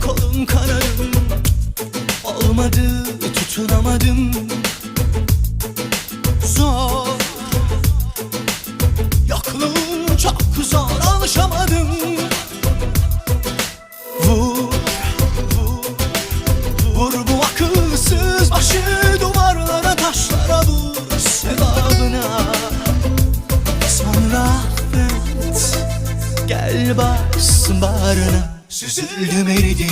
kolum kanadım Olmadı tutunamadım. Zor. Yokluğun çok zor alışamadım. Vur Vur Vur bu akılsız başı duvarlara taşlara vur. Sevabına Sonra affet. Gel baksın bağrına Eridim